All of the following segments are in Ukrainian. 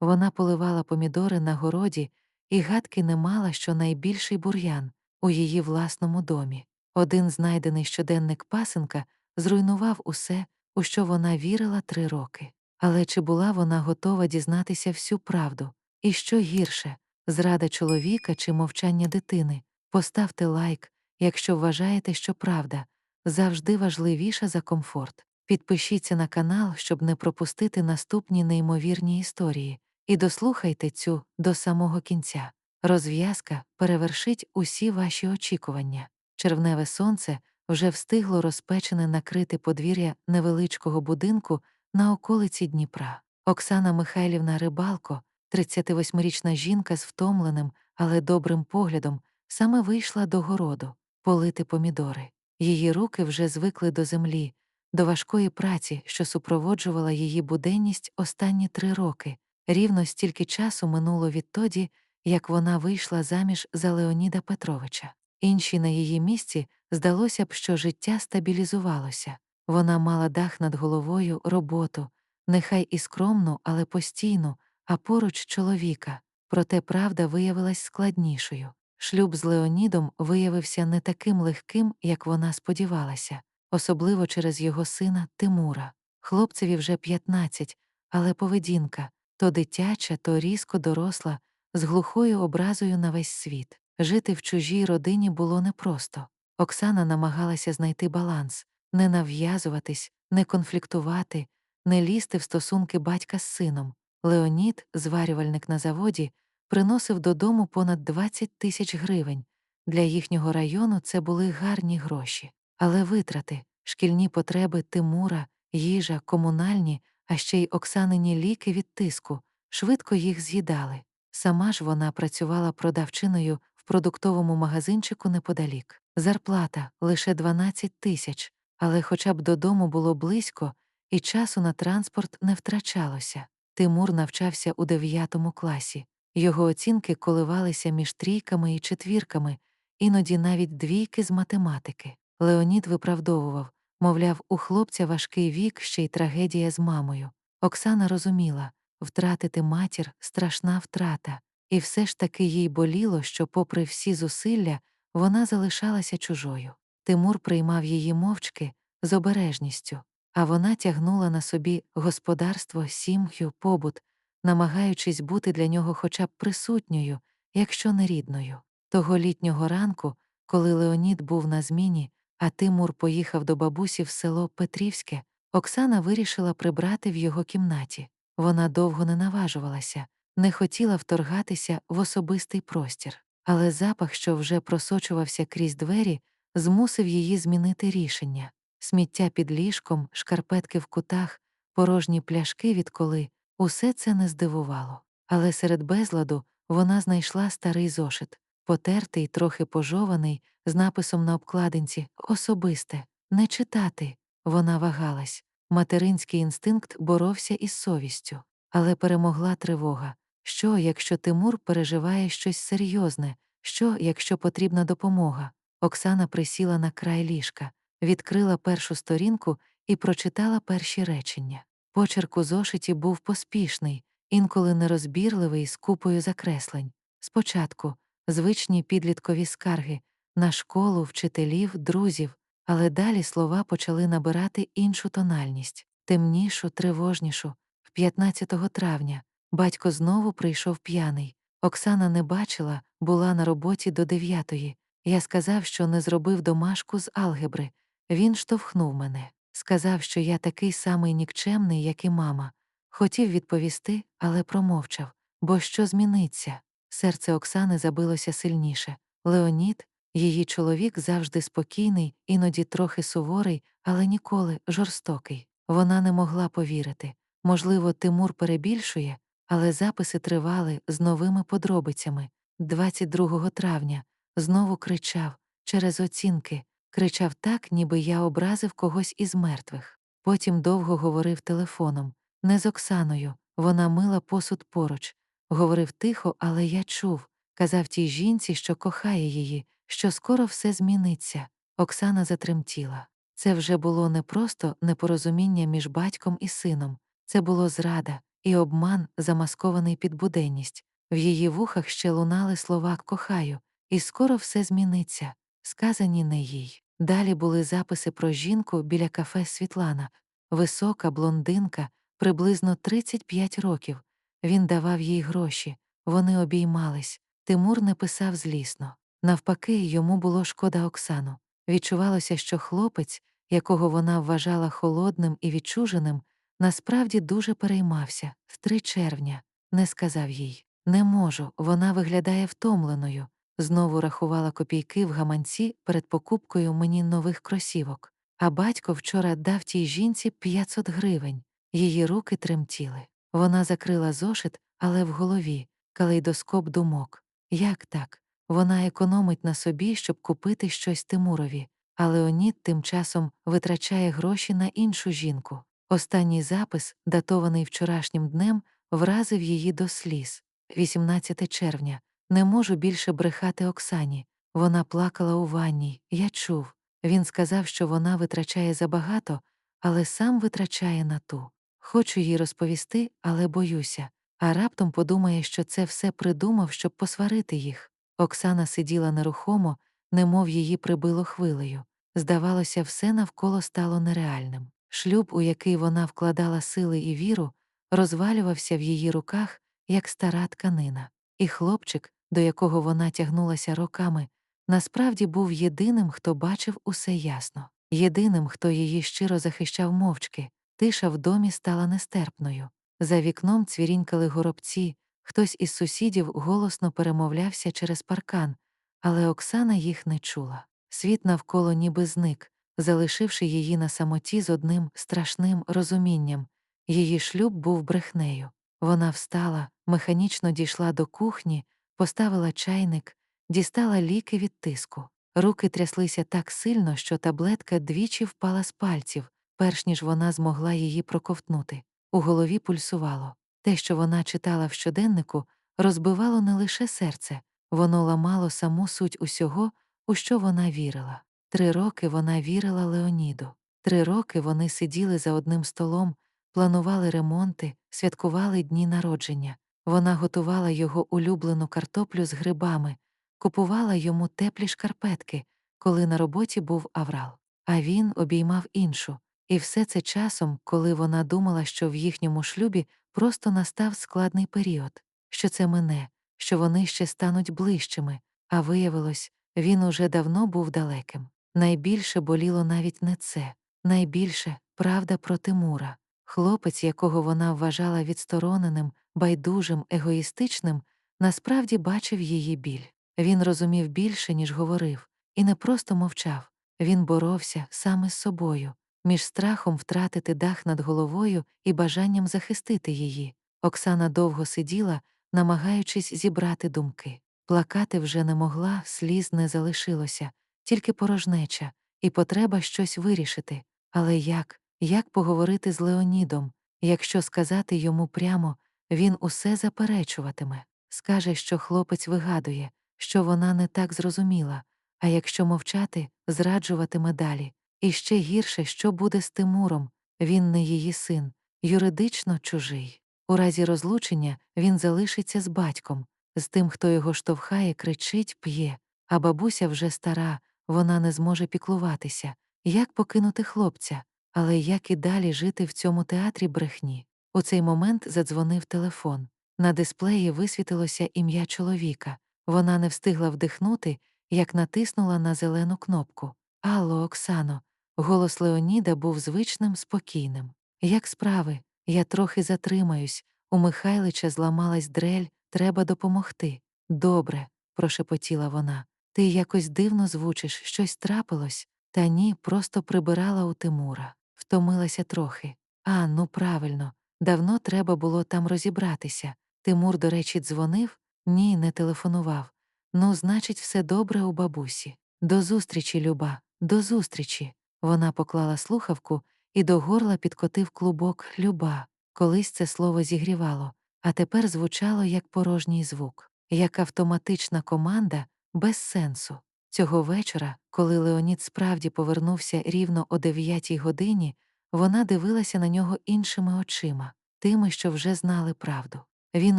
Вона поливала помідори на городі і гадки не мала, що найбільший бур'ян у її власному домі. Один знайдений щоденник пасенка зруйнував усе, у що вона вірила три роки. Але чи була вона готова дізнатися всю правду? І що гірше зрада чоловіка чи мовчання дитини? Поставте лайк, якщо вважаєте, що правда завжди важливіша за комфорт. Підпишіться на канал, щоб не пропустити наступні неймовірні історії, і дослухайте цю до самого кінця. Розв'язка перевершить усі ваші очікування. Червневе сонце вже встигло розпечене накрити подвір'я невеличкого будинку на околиці Дніпра. Оксана Михайлівна Рибалко, 38-річна жінка з втомленим, але добрим поглядом, саме вийшла до городу полити помідори. Її руки вже звикли до землі, до важкої праці, що супроводжувала її буденність останні три роки. Рівно стільки часу минуло відтоді, як вона вийшла заміж за Леоніда Петровича. Інші на її місці здалося б, що життя стабілізувалося. Вона мала дах над головою, роботу, нехай і скромну, але постійну, а поруч чоловіка. Проте правда виявилась складнішою. Шлюб з Леонідом виявився не таким легким, як вона сподівалася, особливо через його сина Тимура. Хлопцеві вже 15, але поведінка то дитяча, то різко доросла, з глухою образою на весь світ. Жити в чужій родині було непросто. Оксана намагалася знайти баланс, не нав'язуватись, не конфліктувати, не лізти в стосунки батька з сином. Леонід, зварювальник на заводі, приносив додому понад 20 тисяч гривень. Для їхнього району це були гарні гроші. Але витрати, шкільні потреби Тимура, їжа, комунальні, а ще й Оксанині ліки від тиску, швидко їх з'їдали. Сама ж вона працювала продавчиною в продуктовому магазинчику неподалік. Зарплата лише 12 тисяч, але хоча б додому було близько, і часу на транспорт не втрачалося. Тимур навчався у 9 класі. Його оцінки коливалися між трійками і четвірками, іноді навіть двійки з математики. Леонід виправдовував, мовляв, у хлопця важкий вік, ще й трагедія з мамою. Оксана розуміла втратити матір страшна втрата, і все ж таки їй боліло, що, попри всі зусилля, вона залишалася чужою. Тимур приймав її мовчки з обережністю, а вона тягнула на собі господарство, сім'ю, побут, намагаючись бути для нього хоча б присутньою, якщо не рідною. Того літнього ранку, коли Леонід був на зміні, а Тимур поїхав до бабусі в село Петрівське, Оксана вирішила прибрати в його кімнаті. Вона довго не наважувалася, не хотіла вторгатися в особистий простір, але запах, що вже просочувався крізь двері, змусив її змінити рішення. Сміття під ліжком, шкарпетки в кутах, порожні пляшки відколи усе це не здивувало. Але серед безладу вона знайшла старий зошит, потертий, трохи пожований, з написом на обкладинці Особисте, не читати. Вона вагалась. Материнський інстинкт боровся із совістю, але перемогла тривога. Що, якщо Тимур переживає щось серйозне, що, якщо потрібна допомога? Оксана присіла на край ліжка, відкрила першу сторінку і прочитала перші речення. Почерк у зошиті був поспішний, інколи нерозбірливий з купою закреслень. Спочатку звичні підліткові скарги на школу, вчителів, друзів, але далі слова почали набирати іншу тональність, темнішу, тривожнішу. 15 травня батько знову прийшов п'яний. Оксана не бачила, була на роботі до дев'ятої. Я сказав, що не зробив домашку з алгебри. Він штовхнув мене, сказав, що я такий самий нікчемний, як і мама. Хотів відповісти, але промовчав. Бо що зміниться? Серце Оксани забилося сильніше. Леонід, її чоловік завжди спокійний, іноді трохи суворий, але ніколи жорстокий. Вона не могла повірити. Можливо, Тимур перебільшує, але записи тривали з новими подробицями. 22 травня знову кричав через оцінки, кричав так, ніби я образив когось із мертвих. Потім довго говорив телефоном, не з Оксаною, вона мила посуд поруч. Говорив тихо, але я чув, казав тій жінці, що кохає її, що скоро все зміниться. Оксана затремтіла. Це вже було не просто непорозуміння між батьком і сином, це було зрада, і обман, замаскований під буденність. В її вухах ще лунали слова кохаю, і скоро все зміниться, сказані не їй. Далі були записи про жінку біля кафе Світлана, висока блондинка, приблизно 35 років. Він давав їй гроші, вони обіймались. Тимур не писав злісно. Навпаки, йому було шкода Оксану. Відчувалося, що хлопець, якого вона вважала холодним і відчуженим, насправді дуже переймався в 3 червня, не сказав їй. Не можу, вона виглядає втомленою. Знову рахувала копійки в гаманці перед покупкою мені нових кросівок. А батько вчора дав тій жінці 500 гривень. Її руки тремтіли. Вона закрила зошит, але в голові калейдоскоп думок. Як так? Вона економить на собі, щоб купити щось Тимурові, а Леонід тим часом витрачає гроші на іншу жінку. Останній запис, датований вчорашнім днем, вразив її до сліз. 18 червня. Не можу більше брехати Оксані. Вона плакала у ванній, я чув. Він сказав, що вона витрачає забагато, але сам витрачає на ту. Хочу їй розповісти, але боюся. А раптом подумає, що це все придумав, щоб посварити їх. Оксана сиділа нерухомо, немов її прибило хвилею. Здавалося, все навколо стало нереальним. Шлюб, у який вона вкладала сили і віру, розвалювався в її руках, як стара тканина. І хлопчик, до якого вона тягнулася роками, насправді був єдиним, хто бачив усе ясно, єдиним, хто її щиро захищав мовчки. Тиша в домі стала нестерпною. За вікном цвірінькали горобці, хтось із сусідів голосно перемовлявся через паркан, але Оксана їх не чула. Світ навколо ніби зник, залишивши її на самоті з одним страшним розумінням. Її шлюб був брехнею. Вона встала, механічно дійшла до кухні, поставила чайник, дістала ліки від тиску. Руки тряслися так сильно, що таблетка двічі впала з пальців, перш ніж вона змогла її проковтнути. У голові пульсувало. Те, що вона читала в щоденнику, розбивало не лише серце, воно ламало саму суть усього, у що вона вірила. Три роки вона вірила Леоніду. Три роки вони сиділи за одним столом, планували ремонти, святкували дні народження. Вона готувала його улюблену картоплю з грибами, купувала йому теплі шкарпетки, коли на роботі був аврал. А він обіймав іншу. І все це часом, коли вона думала, що в їхньому шлюбі просто настав складний період, що це мине, що вони ще стануть ближчими, а виявилось, він уже давно був далеким. Найбільше боліло навіть не це, найбільше правда про Тимура. Хлопець, якого вона вважала відстороненим, байдужим, егоїстичним, насправді бачив її біль. Він розумів більше, ніж говорив, і не просто мовчав. Він боровся саме з собою, між страхом втратити дах над головою і бажанням захистити її. Оксана довго сиділа, намагаючись зібрати думки. Плакати вже не могла, сліз не залишилося, тільки порожнеча, і потреба щось вирішити. Але як, як поговорити з Леонідом, якщо сказати йому прямо, він усе заперечуватиме, скаже, що хлопець вигадує, що вона не так зрозуміла, а якщо мовчати, зраджуватиме далі. І ще гірше, що буде з Тимуром він не її син, юридично чужий. У разі розлучення він залишиться з батьком, з тим, хто його штовхає, кричить, п'є, а бабуся вже стара, вона не зможе піклуватися, як покинути хлопця, але як і далі жити в цьому театрі брехні. У цей момент задзвонив телефон. На дисплеї висвітилося ім'я чоловіка. Вона не встигла вдихнути, як натиснула на зелену кнопку. Алло, Оксано. Голос Леоніда був звичним, спокійним. Як справи? Я трохи затримаюсь. У Михайлича зламалась дрель, треба допомогти. Добре, прошепотіла вона. Ти якось дивно звучиш, щось трапилось. Та ні, просто прибирала у Тимура. Втомилася трохи. А, ну правильно, давно треба було там розібратися. Тимур, до речі, дзвонив? Ні, не телефонував. Ну, значить, все добре у бабусі. До зустрічі, Люба, до зустрічі. Вона поклала слухавку і до горла підкотив клубок Люба. Колись це слово зігрівало, а тепер звучало як порожній звук, як автоматична команда без сенсу. Цього вечора, коли Леонід справді повернувся рівно о дев'ятій годині, вона дивилася на нього іншими очима. тими, що вже знали правду. Він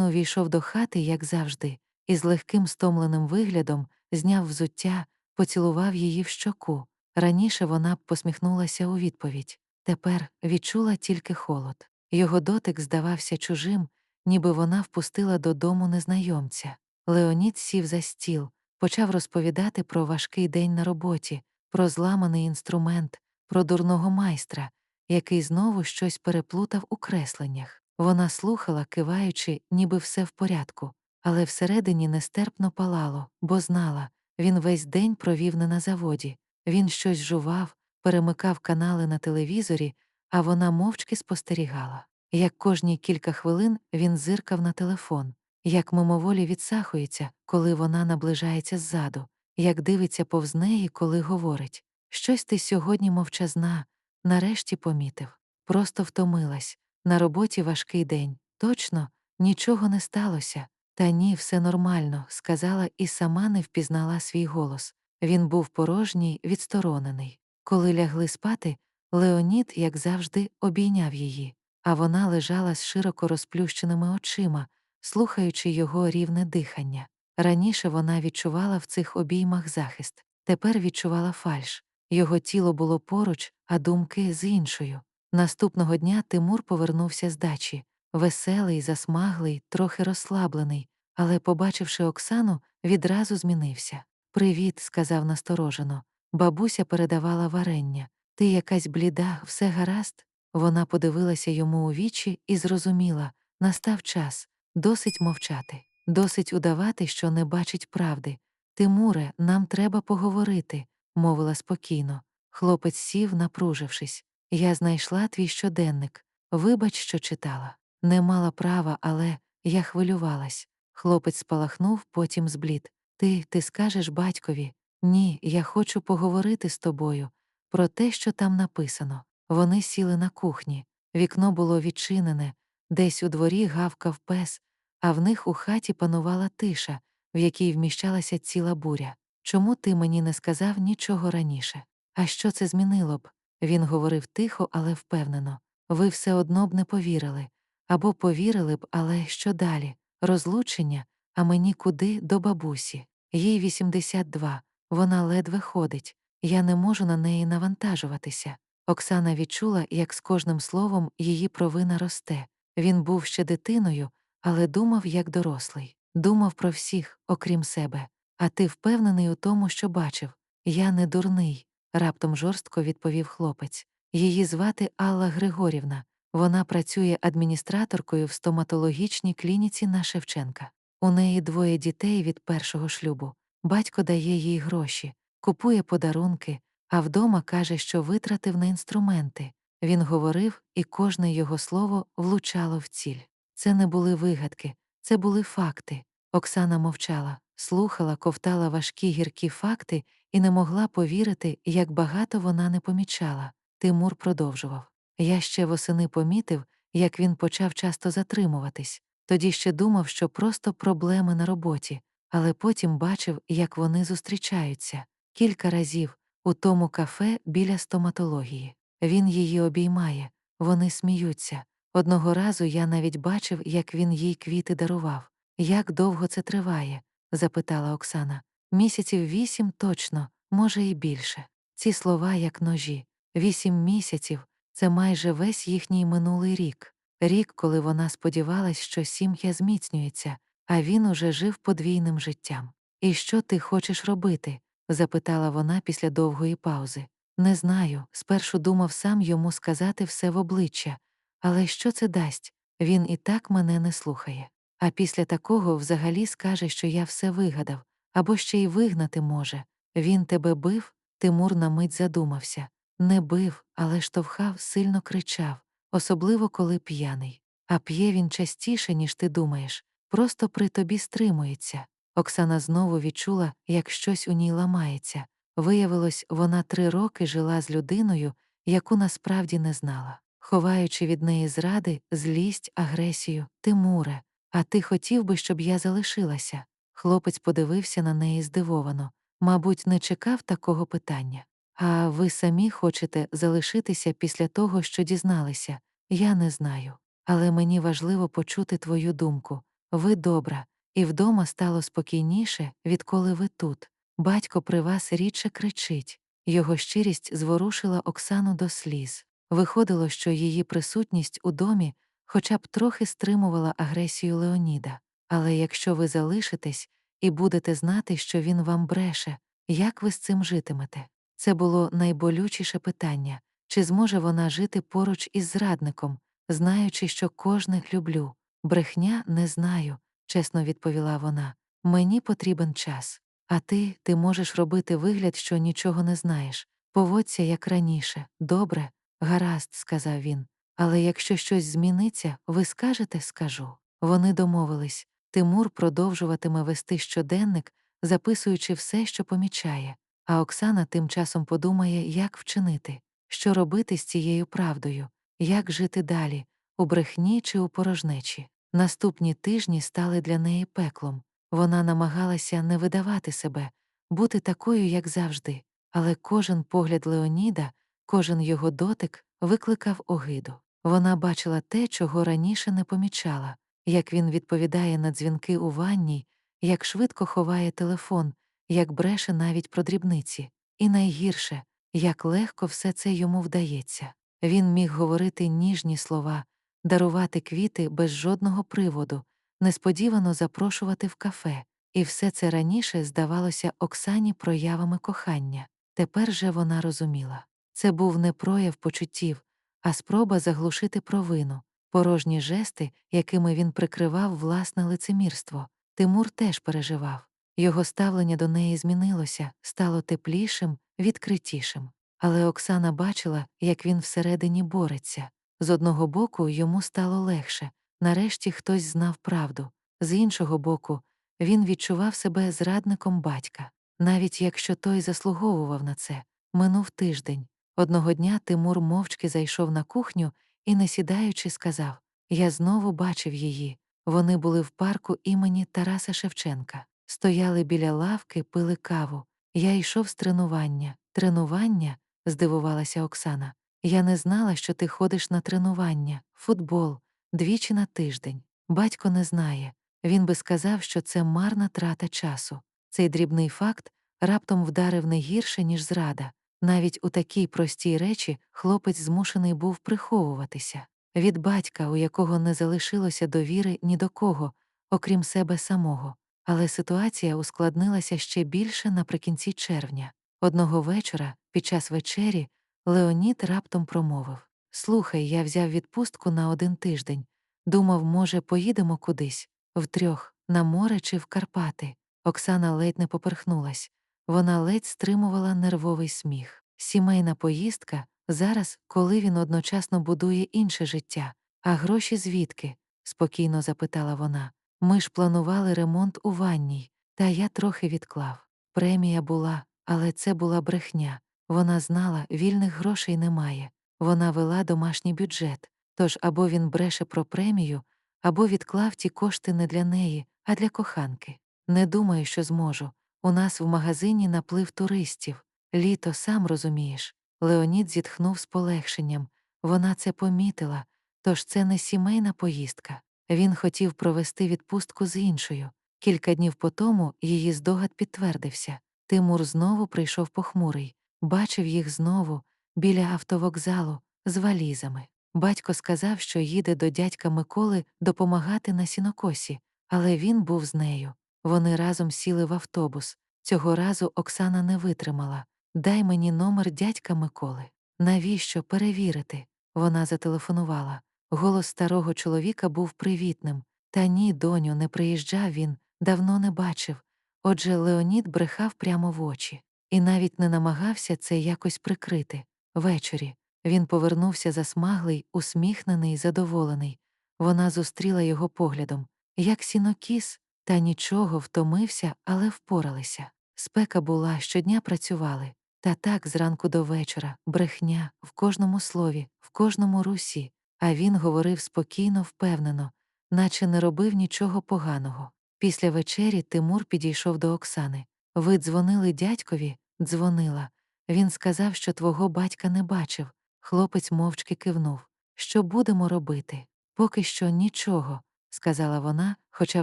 увійшов до хати, як завжди, і з легким стомленим виглядом зняв взуття, поцілував її в щоку. Раніше вона б посміхнулася у відповідь. Тепер відчула тільки холод. Його дотик здавався чужим, ніби вона впустила додому незнайомця. Леонід сів за стіл, почав розповідати про важкий день на роботі, про зламаний інструмент, про дурного майстра, який знову щось переплутав у кресленнях. Вона слухала, киваючи, ніби все в порядку, але всередині нестерпно палало, бо знала він весь день провів не на заводі. Він щось жував, перемикав канали на телевізорі, а вона мовчки спостерігала. Як кожні кілька хвилин він зиркав на телефон, як мимоволі відсахується, коли вона наближається ззаду, як дивиться повз неї, коли говорить Щось ти сьогодні мовчазна, нарешті помітив. Просто втомилась. На роботі важкий день. Точно, нічого не сталося. Та ні, все нормально, сказала і сама не впізнала свій голос. Він був порожній, відсторонений. Коли лягли спати, Леонід, як завжди, обійняв її, а вона лежала з широко розплющеними очима, слухаючи його рівне дихання. Раніше вона відчувала в цих обіймах захист, тепер відчувала фальш. Його тіло було поруч, а думки з іншою. Наступного дня Тимур повернувся з дачі, веселий, засмаглий, трохи розслаблений, але, побачивши Оксану, відразу змінився. Привіт, сказав насторожено. Бабуся передавала варення. Ти якась бліда, все гаразд? Вона подивилася йому у вічі і зрозуміла настав час досить мовчати, досить удавати, що не бачить правди. Тимуре, нам треба поговорити, мовила спокійно. Хлопець сів, напружившись. Я знайшла твій щоденник. Вибач, що читала. Не мала права, але я хвилювалась. Хлопець спалахнув, потім зблід. Ти, ти скажеш батькові, ні, я хочу поговорити з тобою про те, що там написано. Вони сіли на кухні, вікно було відчинене, десь у дворі гавкав пес, а в них у хаті панувала тиша, в якій вміщалася ціла буря. Чому ти мені не сказав нічого раніше? А що це змінило б? Він говорив тихо, але впевнено. Ви все одно б не повірили. Або повірили б, але що далі? Розлучення, а мені куди до бабусі. Їй 82, вона ледве ходить, я не можу на неї навантажуватися. Оксана відчула, як з кожним словом її провина росте. Він був ще дитиною, але думав як дорослий, думав про всіх, окрім себе. А ти впевнений у тому, що бачив. Я не дурний, раптом жорстко відповів хлопець. Її звати Алла Григорівна. Вона працює адміністраторкою в стоматологічній клініці на Шевченка. У неї двоє дітей від першого шлюбу. Батько дає їй гроші, купує подарунки, а вдома каже, що витратив на інструменти. Він говорив, і кожне його слово влучало в ціль. Це не були вигадки, це були факти. Оксана мовчала, слухала, ковтала важкі гіркі факти і не могла повірити, як багато вона не помічала. Тимур продовжував. Я ще восени помітив, як він почав часто затримуватись. Тоді ще думав, що просто проблеми на роботі, але потім бачив, як вони зустрічаються кілька разів у тому кафе біля стоматології. Він її обіймає, вони сміються. Одного разу я навіть бачив, як він їй квіти дарував. Як довго це триває? запитала Оксана. Місяців вісім точно, може, і більше. Ці слова як ножі. Вісім місяців це майже весь їхній минулий рік. Рік, коли вона сподівалась, що сім'я зміцнюється, а він уже жив подвійним життям. І що ти хочеш робити? запитала вона після довгої паузи. Не знаю, спершу думав сам йому сказати все в обличчя, але що це дасть? Він і так мене не слухає. А після такого взагалі скаже, що я все вигадав, або ще й вигнати може. Він тебе бив, Тимур на мить задумався. Не бив, але штовхав, сильно кричав, особливо коли п'яний. А п'є він частіше, ніж ти думаєш, просто при тобі стримується. Оксана знову відчула, як щось у ній ламається. Виявилось, вона три роки жила з людиною, яку насправді не знала, ховаючи від неї зради, злість, агресію, Тимуре, а ти хотів би, щоб я залишилася. Хлопець подивився на неї здивовано, мабуть, не чекав такого питання. А ви самі хочете залишитися після того, що дізналися, я не знаю. але мені важливо почути твою думку. Ви добра, і вдома стало спокійніше, відколи ви тут. Батько при вас рідше кричить. Його щирість зворушила Оксану до сліз. Виходило, що її присутність у домі хоча б трохи стримувала агресію Леоніда. Але якщо ви залишитесь і будете знати, що він вам бреше, як ви з цим житимете? Це було найболючіше питання чи зможе вона жити поруч із зрадником, знаючи, що кожних люблю. Брехня не знаю, чесно відповіла вона. Мені потрібен час. А ти, ти можеш робити вигляд, що нічого не знаєш. Поводься, як раніше. Добре, гаразд, сказав він. Але якщо щось зміниться, ви скажете, скажу. Вони домовились. Тимур продовжуватиме вести щоденник, записуючи все, що помічає, а Оксана тим часом подумає, як вчинити, що робити з цією правдою, як жити далі, у брехні чи у порожнечі. Наступні тижні стали для неї пеклом. Вона намагалася не видавати себе, бути такою, як завжди, але кожен погляд Леоніда, кожен його дотик викликав огиду. Вона бачила те, чого раніше не помічала, як він відповідає на дзвінки у ванній, як швидко ховає телефон, як бреше навіть про дрібниці, і найгірше, як легко все це йому вдається. Він міг говорити ніжні слова, дарувати квіти без жодного приводу, несподівано запрошувати в кафе, і все це раніше здавалося Оксані проявами кохання. Тепер же вона розуміла це був не прояв почуттів, а спроба заглушити провину, порожні жести, якими він прикривав власне лицемірство. Тимур теж переживав. Його ставлення до неї змінилося, стало теплішим, відкритішим. Але Оксана бачила, як він всередині бореться. З одного боку йому стало легше, нарешті хтось знав правду, з іншого боку, він відчував себе зрадником батька, навіть якщо той заслуговував на це. Минув тиждень. Одного дня Тимур мовчки зайшов на кухню і, не сідаючи, сказав Я знову бачив її. Вони були в парку імені Тараса Шевченка, стояли біля лавки, пили каву. Я йшов з тренування. Тренування? здивувалася Оксана. Я не знала, що ти ходиш на тренування, футбол, двічі на тиждень. Батько не знає. Він би сказав, що це марна трата часу. Цей дрібний факт раптом вдарив не гірше, ніж зрада. Навіть у такій простій речі хлопець змушений був приховуватися від батька, у якого не залишилося довіри ні до кого, окрім себе самого. Але ситуація ускладнилася ще більше наприкінці червня. Одного вечора, під час вечері, Леонід раптом промовив Слухай, я взяв відпустку на один тиждень. Думав, може, поїдемо кудись, втрьох, на море чи в Карпати. Оксана ледь не поперхнулась. Вона ледь стримувала нервовий сміх. Сімейна поїздка зараз, коли він одночасно будує інше життя. А гроші звідки? спокійно запитала вона. Ми ж планували ремонт у ванній, та я трохи відклав. Премія була, але це була брехня. Вона знала, вільних грошей немає. Вона вела домашній бюджет. Тож або він бреше про премію, або відклав ті кошти не для неї, а для коханки. Не думаю, що зможу. У нас в магазині наплив туристів. Літо, сам розумієш. Леонід зітхнув з полегшенням. Вона це помітила, тож це не сімейна поїздка. Він хотів провести відпустку з іншою. Кілька днів по тому її здогад підтвердився. Тимур знову прийшов похмурий, бачив їх знову біля автовокзалу з валізами. Батько сказав, що їде до дядька Миколи допомагати на сінокосі, але він був з нею. Вони разом сіли в автобус. Цього разу Оксана не витримала. Дай мені номер дядька Миколи. Навіщо перевірити? Вона зателефонувала. Голос старого чоловіка був привітним. Та ні, доню, не приїжджав він, давно не бачив. Отже, Леонід брехав прямо в очі і навіть не намагався це якось прикрити. Ввечері він повернувся засмаглий, усміхнений, задоволений. Вона зустріла його поглядом, як сінокіс, та нічого втомився, але впоралися. Спека була, щодня працювали. Та так зранку до вечора, брехня, в кожному слові, в кожному русі, а він говорив спокійно, впевнено, наче не робив нічого поганого. Після вечері Тимур підійшов до Оксани. Ви дзвонили дядькові? Дзвонила. Він сказав, що твого батька не бачив. Хлопець мовчки кивнув. Що будемо робити? Поки що нічого, сказала вона, хоча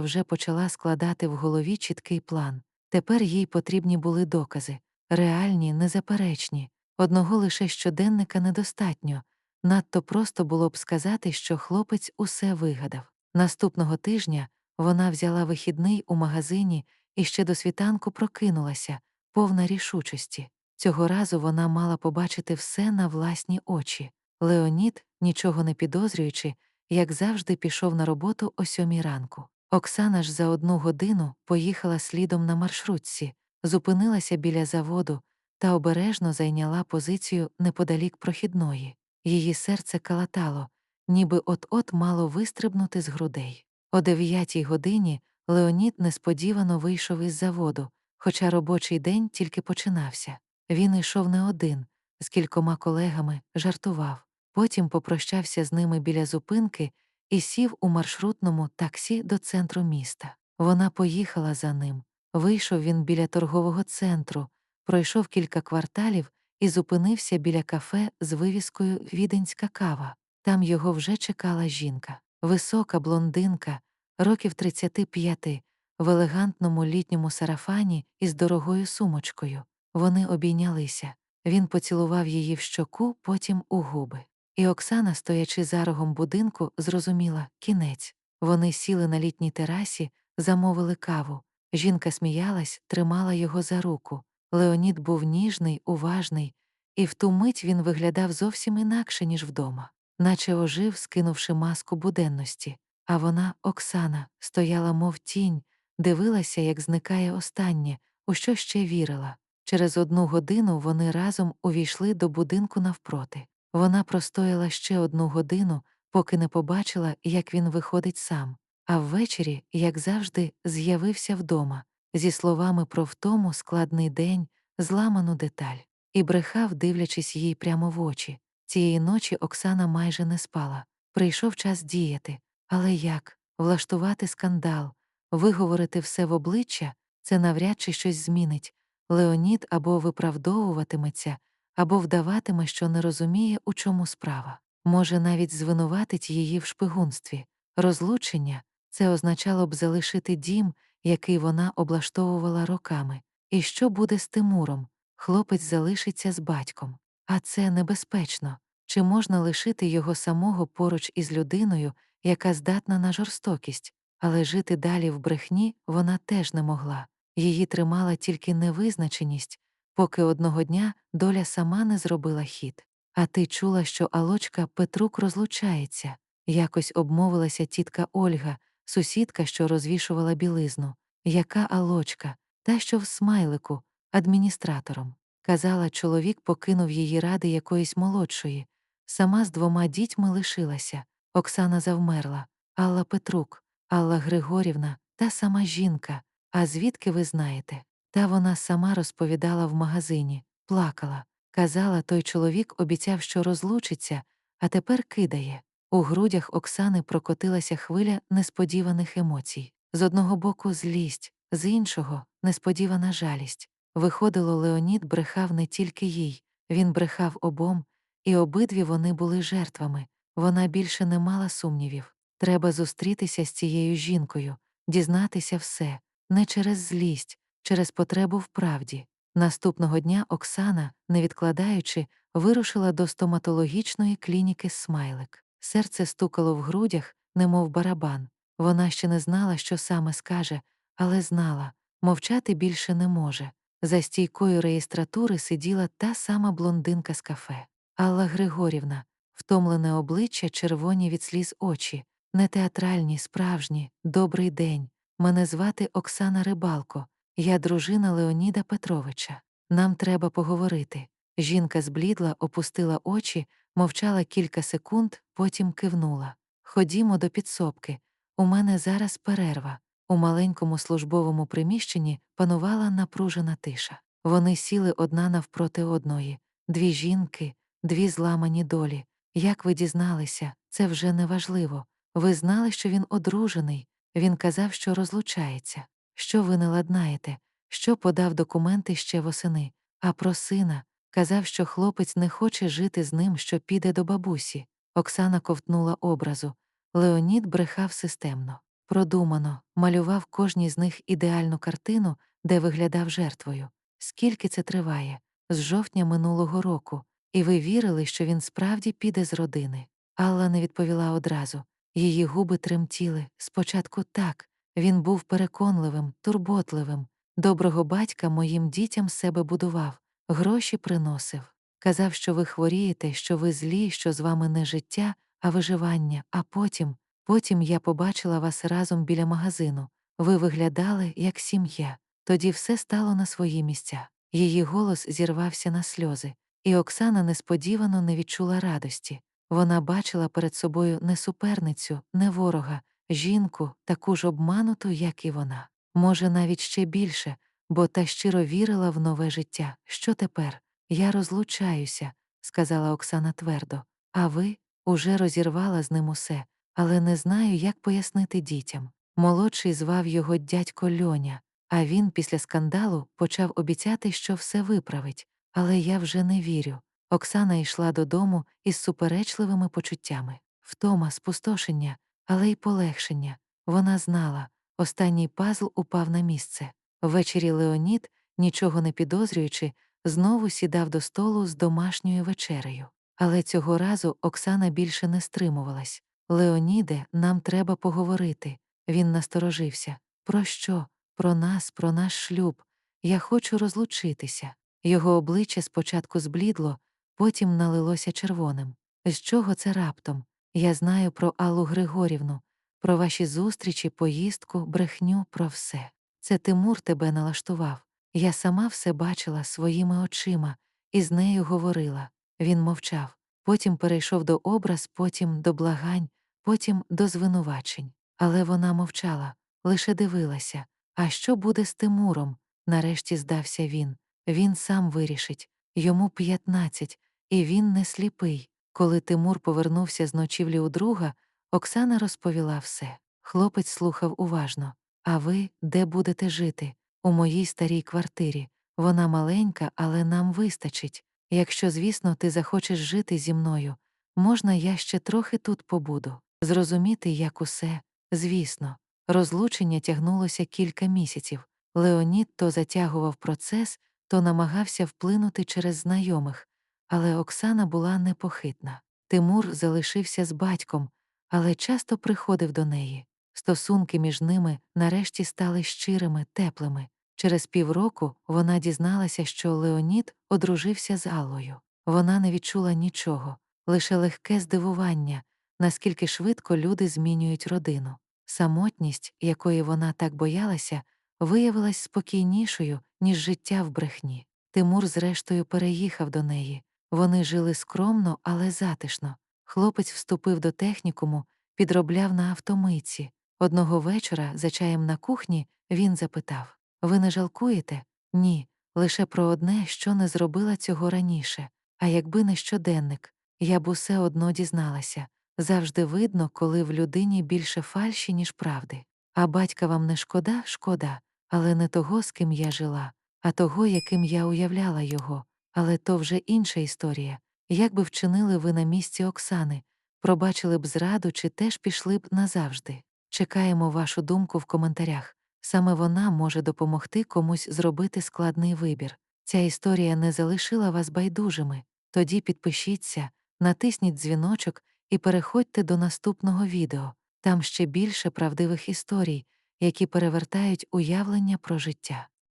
вже почала складати в голові чіткий план. Тепер їй потрібні були докази реальні, незаперечні. Одного лише щоденника недостатньо. Надто просто було б сказати, що хлопець усе вигадав. Наступного тижня вона взяла вихідний у магазині і ще до світанку прокинулася, повна рішучості. Цього разу вона мала побачити все на власні очі. Леонід, нічого не підозрюючи, як завжди, пішов на роботу о сьомій ранку. Оксана ж за одну годину поїхала слідом на маршрутці, зупинилася біля заводу та обережно зайняла позицію неподалік прохідної. Її серце калатало, ніби от-от мало вистрибнути з грудей. О дев'ятій годині Леонід несподівано вийшов із заводу, хоча робочий день тільки починався. Він йшов не один, з кількома колегами, жартував, потім попрощався з ними біля зупинки і сів у маршрутному таксі до центру міста. Вона поїхала за ним. Вийшов він біля торгового центру, пройшов кілька кварталів і зупинився біля кафе з вивіскою Віденська кава. Там його вже чекала жінка, висока блондинка, років 35, в елегантному літньому сарафані із дорогою сумочкою. Вони обійнялися. Він поцілував її в щоку, потім у губи. І Оксана, стоячи за рогом будинку, зрозуміла кінець. Вони сіли на літній терасі, замовили каву. Жінка сміялась, тримала його за руку. Леонід був ніжний, уважний, і в ту мить він виглядав зовсім інакше, ніж вдома, наче ожив, скинувши маску буденності. А вона, Оксана, стояла, мов тінь, дивилася, як зникає останнє, у що ще вірила. Через одну годину вони разом увійшли до будинку навпроти. Вона простояла ще одну годину, поки не побачила, як він виходить сам, а ввечері, як завжди, з'явився вдома, зі словами про втому складний день, зламану деталь, і брехав, дивлячись їй прямо в очі. Цієї ночі Оксана майже не спала. Прийшов час діяти. Але як влаштувати скандал, виговорити все в обличчя це навряд чи щось змінить. Леонід або виправдовуватиметься, або вдаватиме, що не розуміє, у чому справа. Може, навіть звинуватить її в шпигунстві. Розлучення це означало б залишити дім, який вона облаштовувала роками. І що буде з Тимуром? Хлопець залишиться з батьком. А це небезпечно. Чи можна лишити його самого поруч із людиною, яка здатна на жорстокість, але жити далі в брехні вона теж не могла. Її тримала тільки невизначеність, поки одного дня доля сама не зробила хід. А ти чула, що Алочка Петрук розлучається, якось обмовилася тітка Ольга, сусідка, що розвішувала білизну. Яка Алочка, та, що в смайлику, адміністратором. Казала, чоловік покинув її ради якоїсь молодшої, сама з двома дітьми лишилася. Оксана завмерла, Алла Петрук, Алла Григорівна, та сама жінка. А звідки ви знаєте? Та вона сама розповідала в магазині, плакала. Казала, той чоловік обіцяв, що розлучиться, а тепер кидає. У грудях Оксани прокотилася хвиля несподіваних емоцій. З одного боку злість, з іншого несподівана жалість. Виходило, Леонід брехав не тільки їй, він брехав обом, і обидві вони були жертвами. Вона більше не мала сумнівів. Треба зустрітися з цією жінкою, дізнатися все, не через злість, через потребу в правді. Наступного дня Оксана, не відкладаючи, вирушила до стоматологічної клініки Смайлик. Серце стукало в грудях, немов барабан. Вона ще не знала, що саме скаже, але знала мовчати більше не може. За стійкою реєстратури сиділа та сама блондинка з кафе. Алла Григорівна, втомлене обличчя, червоні від сліз очі, не театральні, справжні, добрий день. Мене звати Оксана Рибалко, я дружина Леоніда Петровича. Нам треба поговорити. Жінка зблідла, опустила очі, мовчала кілька секунд, потім кивнула. Ходімо до підсобки. У мене зараз перерва. У маленькому службовому приміщенні панувала напружена тиша. Вони сіли одна навпроти одної, дві жінки, дві зламані долі. Як ви дізналися, це вже не важливо. Ви знали, що він одружений, він казав, що розлучається, що ви не ладнаєте, що подав документи ще восени, а про сина казав, що хлопець не хоче жити з ним, що піде до бабусі. Оксана ковтнула образу. Леонід брехав системно, продумано, малював кожній з них ідеальну картину, де виглядав жертвою. Скільки це триває? З жовтня минулого року, і ви вірили, що він справді піде з родини. Алла не відповіла одразу. Її губи тремтіли. Спочатку так, він був переконливим, турботливим, доброго батька моїм дітям себе будував, гроші приносив. Казав, що ви хворієте, що ви злі, що з вами не життя, а виживання, а потім, потім я побачила вас разом біля магазину. Ви виглядали як сім'я. Тоді все стало на свої місця. Її голос зірвався на сльози, і Оксана несподівано не відчула радості. Вона бачила перед собою не суперницю, не ворога, жінку, таку ж обмануту, як і вона. Може, навіть ще більше, бо та щиро вірила в нове життя. Що тепер? Я розлучаюся, сказала Оксана твердо. А ви уже розірвала з ним усе, але не знаю, як пояснити дітям. Молодший звав його дядько Льоня, а він після скандалу почав обіцяти, що все виправить, але я вже не вірю. Оксана йшла додому із суперечливими почуттями, втома, спустошення, але й полегшення. Вона знала, останній пазл упав на місце. Ввечері Леонід, нічого не підозрюючи, знову сідав до столу з домашньою вечерею. Але цього разу Оксана більше не стримувалась. Леоніде, нам треба поговорити. Він насторожився. Про що? Про нас, про наш шлюб. Я хочу розлучитися. Його обличчя спочатку зблідло, потім налилося червоним. З чого це раптом? Я знаю про Аллу Григорівну, про ваші зустрічі, поїздку, брехню, про все. Це Тимур тебе налаштував. Я сама все бачила своїми очима і з нею говорила. Він мовчав. Потім перейшов до образ, потім до благань, потім до звинувачень. Але вона мовчала, лише дивилася. А що буде з Тимуром? Нарешті здався він. Він сам вирішить. Йому п'ятнадцять, і він не сліпий. Коли Тимур повернувся з ночівлі у друга, Оксана розповіла все. Хлопець слухав уважно. А ви де будете жити? У моїй старій квартирі. Вона маленька, але нам вистачить. Якщо, звісно, ти захочеш жити зі мною, можна я ще трохи тут побуду. Зрозуміти, як усе, звісно. Розлучення тягнулося кілька місяців. Леонід то затягував процес, то намагався вплинути через знайомих, але Оксана була непохитна. Тимур залишився з батьком, але часто приходив до неї. Стосунки між ними нарешті стали щирими, теплими. Через півроку вона дізналася, що Леонід одружився з Аллою. Вона не відчула нічого, лише легке здивування, наскільки швидко люди змінюють родину. Самотність, якої вона так боялася, виявилась спокійнішою, ніж життя в брехні. Тимур, зрештою, переїхав до неї. Вони жили скромно, але затишно. Хлопець вступив до технікуму, підробляв на автомийці. Одного вечора, за чаєм на кухні, він запитав Ви не жалкуєте? Ні. Лише про одне, що не зробила цього раніше. А якби не щоденник, я б усе одно дізналася. Завжди видно, коли в людині більше фальші, ніж правди. А батька вам не шкода, шкода, але не того, з ким я жила, а того, яким я уявляла його. Але то вже інша історія. Як би вчинили ви на місці Оксани, пробачили б зраду чи теж пішли б назавжди. Чекаємо вашу думку в коментарях. Саме вона може допомогти комусь зробити складний вибір. Ця історія не залишила вас байдужими. Тоді підпишіться, натисніть дзвіночок і переходьте до наступного відео. Там ще більше правдивих історій, які перевертають уявлення про життя.